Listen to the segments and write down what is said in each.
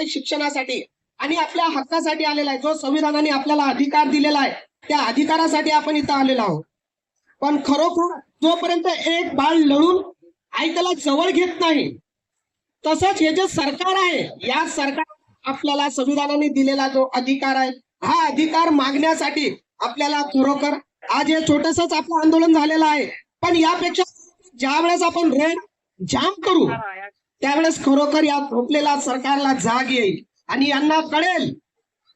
आहे शिक्षणासाठी आणि आपल्या हक्कासाठी आलेला आहे. जो संविधानाने आपल्याला अधिकार दिलेला आहे त्या अधिकारासाठी आपण इथं आलेलो आहोत. पण खरोखर जोपर्यंत एक बाळ लढून आई त्याला जवळ घेत नाही तसंच हे जे सरकार आहे या सरकार आपल्याला संविधानाने दिलेला जो अधिकार आहे हा अधिकार मागण्यासाठी आपल्याला खरोखर आज हे छोटसच आपलं आंदोलन झालेलं आहे. पण यापेक्षा ज्या वेळेस आपण रेड जाम करू त्यावेळेस खरोखर या झोपलेल्या सरकारला जाग येईल. आणि यांना कळेल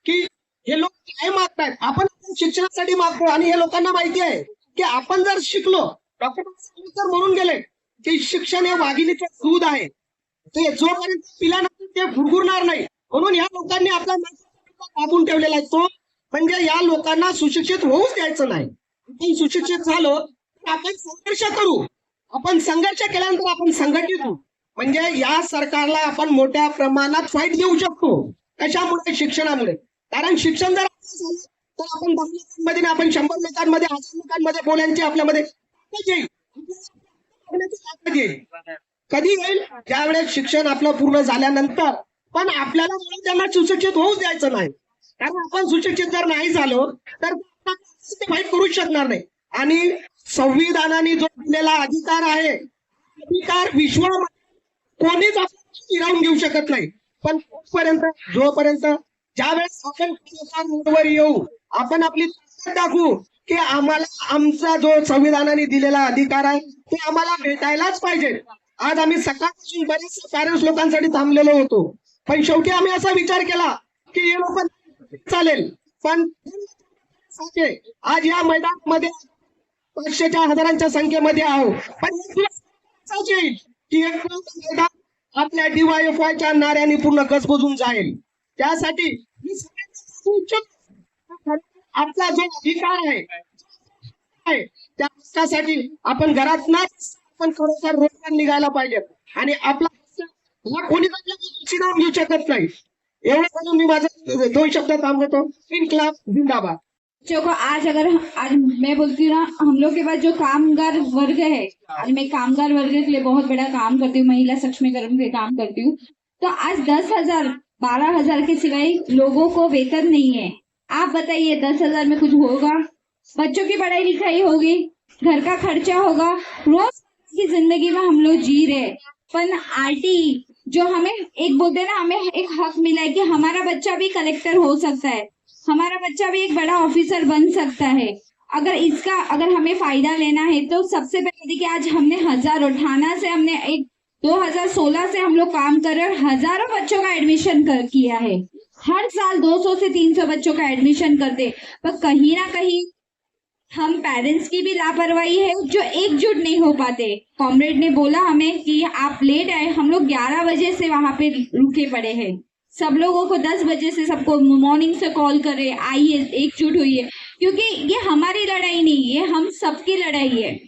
की हे लोक काय मागतायत. आपण शिक्षणासाठी मागतो आणि हे लोकांना माहिती आहे की आपण जर शिकलो डॉक्टर आंबेडकर म्हणून गेले की शिक्षण हे वाघिणीचं दूध आहे. ते जोपर्यंत पिल्यानंतर ते गुरगुरणार नाही. म्हणून या लोकांनी आपला दाबून ठेवलेला आहे. तो म्हणजे या लोकांना सुशिक्षित होऊच द्यायचं नाही. आपण सुशिक्षित झालो तर आपण संघर्ष करू. आपण संघर्ष केल्यानंतर आपण संघटित होऊ. म्हणजे या सरकारला आपण मोठ्या प्रमाणात फाईट देऊ शकतो. कशामुळे? शिक्षणामुळे. कारण शिक्षण जर आपलं झालं तर आपण दहा लोकांमध्ये आपण शंभर लोकांमध्ये हजार लोकांमध्ये बोलायची आपल्यामध्ये कधी येईल? ज्यावेळेस शिक्षण आपलं पूर्ण झाल्यानंतर. पण आपल्याला त्यांना सुशिक्षित होऊच द्यायचं नाही. कारण आपण सुशिक्षित जर नाही झालो तर फाईट करूच शकणार नाही. आणि संविधानाने जो दिलेला अधिकार आहे अधिकार विश्वामध्ये कोणीच आपण हिरावून घेऊ शकत नाही. पण कुठपर्यंत जोपर्यंत ज्यावेळेस आपण रोडवर येऊ आपण आपली दाखवू की आम्हाला आमचा जो संविधानाने दिलेला अधिकार आहे ते आम्हाला भेटायलाच पाहिजे. आज आम्ही सकाळपासून बरेच पॅरेंट्स लोकांसाठी थांबलेलो होतो. पण शेवटी आम्ही असा विचार केला की हे लोक चालेल. पण आज या मैदानामध्ये पाचशेच्या हजारांच्या संख्येमध्ये आहो पण की आपल्या डीवायएफआयच्या नाऱ्याने पूर्ण गजबजून जाईल. त्यासाठी आपला जो अधिकार आहे आहे, त्या हक्कासाठी आपण घरात ना आपण खरोखर रोजगार निघायला पाहिजे. आणि आपला हा कोणी चिनावून घेऊ शकत नाही. एवढं म्हणून मी माझं दोन शब्द थांबवतो. क्लास जिंदाबाद बच्चों को आज अगर आज मैं बोलती हूँ ना, हम लोग के पास जो कामगार वर्ग है, आज मैं कामगार वर्ग के लिए बहुत बड़ा काम करती हूँ, महिला सक्षमीकरण के काम करती हूँ। तो आज दस हज़ार, बारह हज़ार के सिवाय लोगों को वेतन नहीं है। आप बताइए, दस हज़ार में कुछ होगा? बच्चों की पढ़ाई लिखाई होगी, घर का खर्चा होगा, रोज की ज़िंदगी में हम लोग जी रहे। पर आरटी जो हमें एक बोलते ना, हमें एक हक मिला है कि हमारा बच्चा भी कलेक्टर हो सकता है। हमारा बच्चा भी एक बड़ा ऑफिसर बन सकता है। अगर इसका, अगर हमें फ़ायदा लेना है तो सबसे पहले देखिए, आज हमने हज़ारों ठाना से हमने एक 2016 से हम लोग काम कर रहे हज़ारों बच्चों का एडमिशन कर किया है। हर साल 200 से 300 बच्चों का एडमिशन करते पर कहीं ना कहीं हम पेरेंट्स की भी लापरवाही है, जो एकजुट नहीं हो पाते। कॉमरेड ने बोला हमें कि आप लेट आए, हम लोग 11 बजे से वहाँ पे रुके पड़े हैं। सब लोगों को 10 बजे से सबको मॉर्निंग से कॉल करे, आइए, एकजुट होइए। क्योंकि ये हमारी लड़ाई नहीं है हम सबकी लड़ाई है।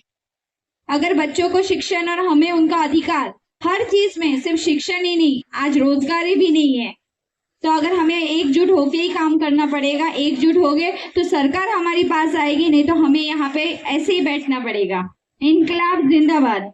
अगर बच्चों को शिक्षण और हमें उनका अधिकार, हर चीज़ में सिर्फ़ शिक्षण ही नहीं, आज रोजगारी भी नहीं है। तो अगर हमें एकजुट होके ही काम करना पड़ेगा, एकजुट हो गए तो सरकार हमारी पास आएगी, नहीं तो हमें यहाँ पे ऐसे ही बैठना पड़ेगा। इनकलाब जिंदाबाद।